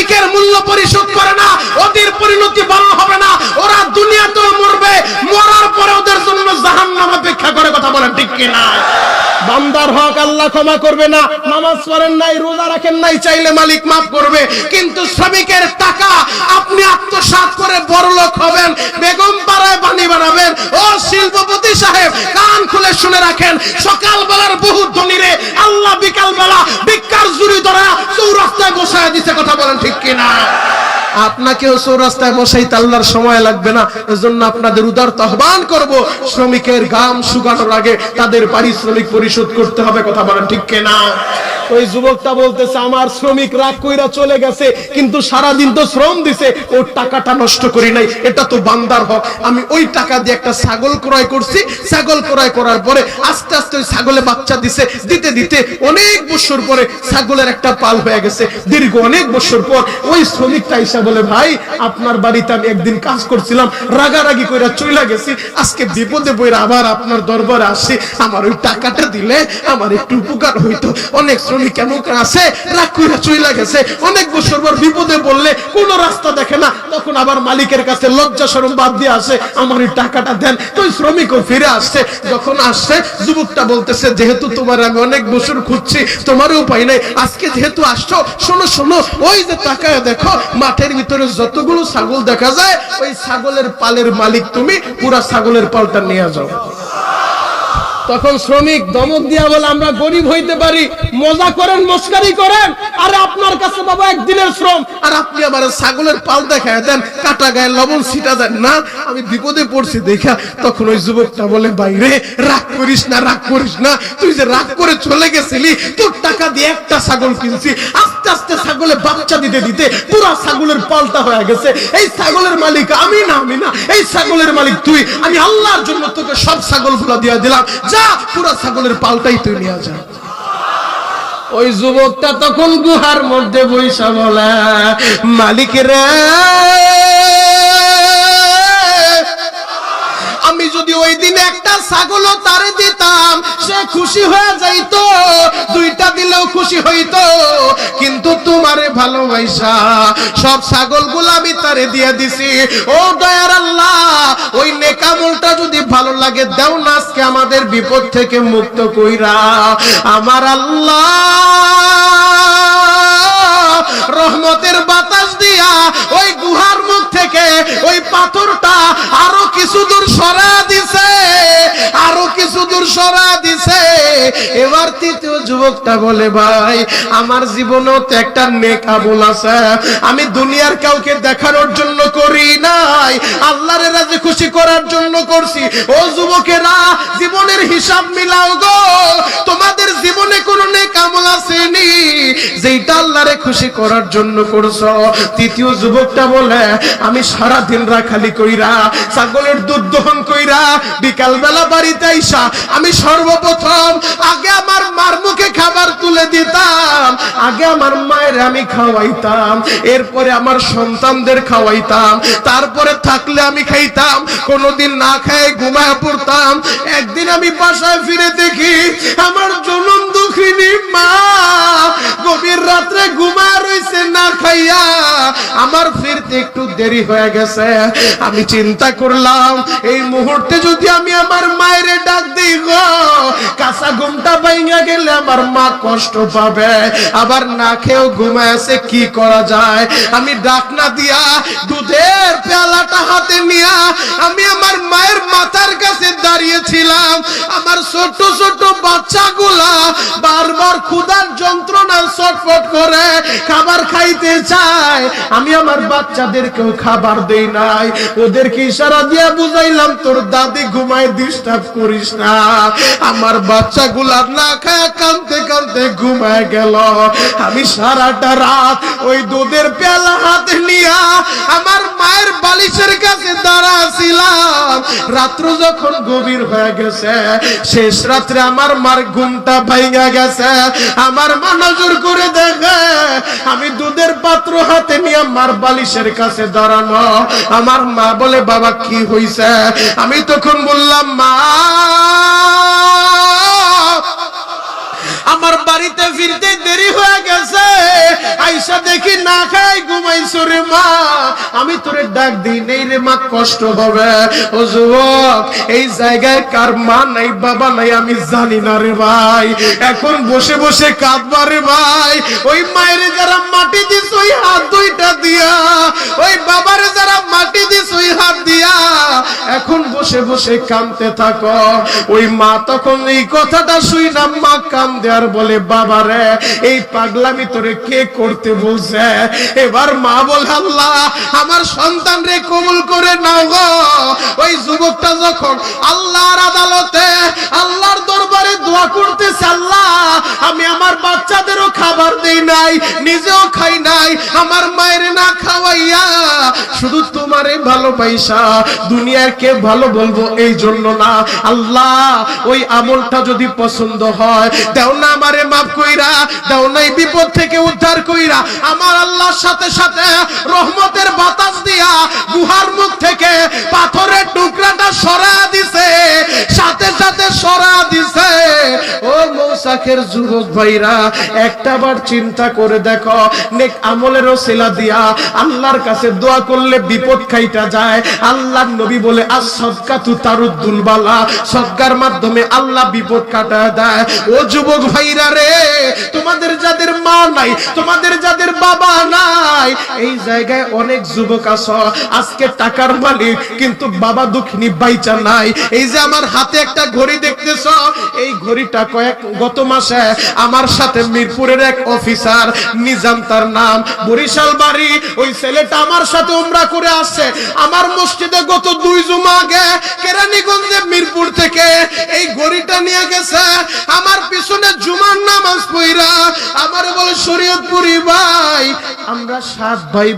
শ্রমিকের মূল্য পরিশোধ করে না ওদের পরিণতি ভালো হবে না, ওরা দুনিয়াতেও মরবে, মরার পরে ওদের জন্য জাহান্নাম অপেক্ষা করে কথা বলেন ঠিক কিনা বান্দার হক আল্লাহ ক্ষমা করবে না, নামাজ পড়েন নাই, রোজা রাখেন নাই, চাইলে মালিক মাফ করবে, কিন্তু শ্রমিকের টাকা আপনি আত্মসাৎ করে বড়লোক হবেন, বেগম পাড়ায় বাণী বানাবেন, ও শিল্পপতি সাহেব, কান খুলে শুনে রাখেন, সকালবেলার বহু ধনীরে আল্লাহ বিকাল বেলা বসায় দিতে কথা বলেন ঠিক কিনা? আপনাকেও চৌরাস্তায় বসাইতে আল্লাহর সময় লাগবে না, এজন্য আপনাদের উদার আহ্বান করব। শ্রমিকের গাম শুকানোর আগে তাদের পারিশ্রমিক পরিশোধ করতে হবে, কথা বলেন ঠিক কিনা? ওই যুবকটা বলতেছে, আমার শ্রমিক রাগ কইরা চলে গেছে, কিন্তু সারা দিন তো শ্রম দিছে, ওর টাকাটা নষ্ট করি নাই, এটা তো বান্দার হক। আমি ওই টাকা দিয়ে একটা ছাগল ক্রয় করছি, ছাগল ক্রয় করার পরে আস্তে আস্তে ওই ছাগলে বাচ্চা দিছে, দিতে দিতে অনেক বছর পরে ছাগলের একটা পাল হয়ে গেছে। দীর্ঘ অনেক বছর পর ওই শ্রমিকটা এসে বলে, ভাই, আপনার বাড়িতে আমি একদিন কাজ করছিলাম, রাগারাগি কইরা চইলা গেছি, আজকে বিপদে বইরা আবার আপনার দরবারে আসি আমার ওই টাকাটা দিলে আমার একটু উপকার হইতো। অনেক শ্রমিক কেন আছে রাগ কইরা চইলা গেছে। অনেক বছর পর বিপদে বললে কোনো রাস্তা দেখে না। তখন আবার মালিকের কাছে লজ্জা শরম বাদ দিয়ে আসে, আমার টাকাটা দেন তো শ্রমিকও ফিরে আসছে। যখন আসছে, যুবকটা বলতেছে, যেহেতু তোমার আমি অনেক বছর খুঁজছি তোমার উপায় নাই। আজকে যেহেতু আসছো, শোনো শোনো, ওই যে তাকায় দেখো, মাঠের ভিতরে যতগুলো ছাগল দেখা যায়, ওই ছাগলের পালের মালিক তুমি, পুরা ছাগলের পালটা নিয়ে যাও। তখন শ্রমিক দমক দিয়া বলে, আমরা গরিব হইতে পারি, মজা করেন, মস্কারি করেন, আরে আপনার কাছে বাবা একদিনের শ্রম। আর আপনি আবার ছাগলের পাল দেখায় দেন, কাটা গায়ে লবণ ছিটা দেন। না, আমি বিপদে পড়ছি দেখা, তখন ওই যুবকটা বলে, বাইরে, রাগ করিস না, রাগ করিস না। তুই যে রাগ করে চলে গেছিলি, তোর টাকা দিয়ে একটা ছাগল কিনছি আস্তে আস্তে ছাগলে বাচ্চা দিতে দিতে পুরা ছাগলের পালটা হয়ে গেছে। এই ছাগলের মালিক আমি না আমি না। এই ছাগলের মালিক তুই। আমি আল্লাহর জন্য তোকে সব ছাগলগুলা দিয়ে দিলাম। যা, পুরা ছাগলের পালটাই তুই নিয়ে যা। ওই যুবকটা তখন গুহার মধ্যে বৈশা বলে, মালিক রে, আমি যদি ওই দিন একটা ছাগলও তারে দিতাম, সে খুশি হয়ে যাইতো। দুইটা দিলেও খুশি হইতো। কিন্তু তোমারে ভালোবাসা, সব ছাগলগুলো আমি তারে দিয়ে দিছি। ও দয়ার আল্লাহ, ওই নেকামলটা যদি ভালো লাগে, দাও না আজকে আমাদের বিপদ থেকে মুক্ত কইরা। আমার আল্লাহ, রহমতের বাতাস দিয়া ওই গুহার মুখ থেকে ওই পাথরটা আরও কিছু দূর সরা দিছে, আরও কিছু দূর সরা দিছে। এবার তৃতীয় যুবকটা বলে, ভাই, আমার জীবনেও তো একটা নেকা বল আছে। আমি দুনিয়ার কাউকে দেখানোর জন্য করি নাই। আল্লাহর রাজি খুশি করার জন্য করছি। ও যুবকেরা, জীবনের হিসাব মিলাও গো। তোমাদের জীবনে কোনো নেকামল আসেনি। যেইটা আল্লাহরে খুশি করার জন্য করছ। তৃতীয় যুবকটা বলে, আমি সারা দিন রাখালি কইরা, ছাগলের দুধ দহন কইরা বিকাল বেলা বাড়িতে আইসা, আমি সর্বপ্রথম আগে আমার মার মুখে খাবার তুলে দিতাম। আগে আমার মায়ের আমি খাওয়াইতাম, এরপরে আমার সন্তানদের খাওয়াইতাম, তারপরে থাকলে আমি খাইতাম, কোনোদিন না খাই ঘুমায় পড়তাম। একদিন আমি বাসায় ফিরে দেখি আমার জনম দুঃখিনী মা গভীর রাত্রে ঘুমায় রইছে না খাইয়া। আমার ফিরতে একটু দেরি হয়ে গেছে। আমি চিন্তা করলাম, এই মুহূর্তে যদি আমি আমার মায়ের ডাক দিই গো, কাঁচা ঘুমটা ভাইঙা গেলে আমার মা কষ্ট পাবে। আবার না খেয়েও ঘুমায় আছে, কি করা যায়? আমি ডাক না দিয়া দুধের পেয়ালাটা হাতে নিয়া আমি আমার মায়ের মাথার কাছে দাঁড়িয়েছিলাম। আমার ছোট ছোট বাচ্চাগুলা বারবার যন্ত্রণায় ছটফট করে খাবার খাইতে চায়। আমি আমার বাচ্চাদেরকেও খাবার দেই নাই। ওদেরকে ইশারা বুঝাইলাম, তোর দাদি ঘুমায় ডিস্টার্ব করিস না। আমার না খায় কানতে কানতে ঘুমায় গেল। আমি সারাটা রাত ওই দুধের পেলা হাতে নিয়া আমার মায়ের বালিশের কাছে দাঁড়া ছিলাম রাত্র যখন গভীর হয়ে গেছে, শেষ রাত্রে আমার মার ঘুমটা ভাইঙা গেছে। আমার মা করে দেখে, আমি দুধের পাত্র হাতে নিয়ে মার বালিশের কাছে দাঁড়ানো। আমার মা বলে, বাবা, কি হইছে? আমি তখন বললাম, মা আমার বাড়িতে ফিরতে দেরি হয়ে গেছে। আইসা দেখি না খাই ঘুম আমি তোরে ডাক দিই, নেই রে মা, কষ্ট হবে। ও যুবক, এই জায়গায় কার মা নাই, বাবা নাই, আমি জানি না রে ভাই। এখন বসে বসে কাঁদবা রে ভাই। ওই মায়ের যারা মাটি দিস ওই হাত দুইটা দিয়া। ওই বাবারে যারা মাটি দিস ওই হাত এখন বসে বসে কাঁদতে থাকো। ওই মা তখন এই কথাটা শুই না, মা কান্দে আর বলে বাবারে এই পাগলামি তোরে কে করতে বলছে? এবার মা বলে, আল্লাহ, আমার সন্তান রে কবুল করে নাও গো। ওই যুবকটা যখন আল্লাহর আদালতে, আল্লাহর দরবারে দোয়া করতেছে, আল্লাহ, আমি আমার বাচ্চাদেরও খাবার দেই নাই, নিজেও খাই নাই, আমার মায়ের না খাওয়াইয়া শুধু তোমারে ভালোবাসা দুনিয়ার কে ভালো বলব এই জন্য না। আল্লাহ, ওই আমলটা যদি পছন্দ হয়, দাও না আমারে মাফ কইরা, দাও নাই বিপদ থেকে উদ্ধার কইরা, আমার আল্লাহর সাথে সাথে রহমতের বাতাস দিয়া গুহার মুখ থেকে পাথরের টুকরাটা সরা দিছে, সাথে সাথে সরা দিছে। ও যুবক ভাইরা, একটা বার চিন্তা করে দেখো, নেক আমলের ওসিলা দিয়া আল্লাহর কাছে দোয়া করলে বিপদ খাইটা যায়। আল্লাহর নবী বলে, আজ সদকাতু তারুদ্দুল বালা। সদকার মাধ্যমে আল্লাহ বিপদ কাটায় দেয়। ও যুবক ভাইরা রে, তোমাদের যাদের মা নাই, তোমাদের যাদের বাবা নাই, এই জায়গায় অনেক যুবক আছো। আজকে টাকার মালিক, কিন্তু বাবা দুঃখিনী বাইচা নাই। এই যে আমার হাতে একটা ঘড়ি দেখতেছ, এই ঘড়িটা কয়েক গত মাসে আমার সাথে মিরপুরের এক অফিসার, নিজাম তার নাম, বরিশাল বাড়ি, ওই ছেলেটা আমার সাথে উমরা করে আসছে। আমার মসজিদে গত দুই জুমা আগে কেরানীগঞ্জে মিরপুর থেকে এই ঘড়িটা নিয়ে গেছে। আমার পিছনে জুমার নামাজ পইরা আমার বলে, শরীয়তপুরি ভাই, আমরা সাত ভাই